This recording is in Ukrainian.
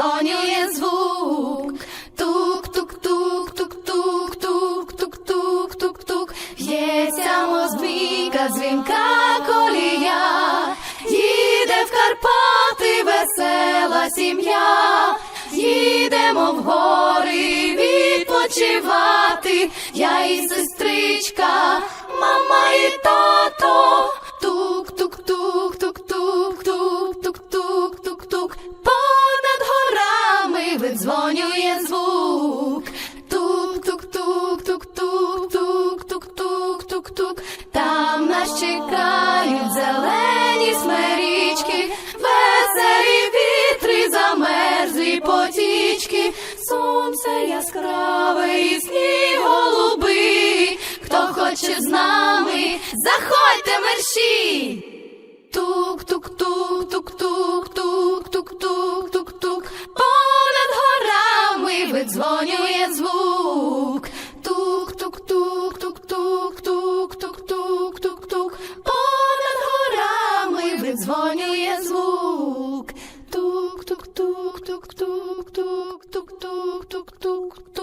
Дзвонює звук, тук-тук-тук-тук-тук-тук-тук-тук-тук-тук, В'ється мозбійка, дзвінка колія, їде в Карпати весела сім'я, їдемо в гори відпочивати, я і сестричка. тук-тук, там нас чекають зелені смерічки, веселі вітри, замерзлі потічки, сонце яскраве і сніг голубий, хто хоче з нами, заходьте мерщій! чує звук. Тук-тук-тук-тук-тук-тук-тук-тук-тук-тук.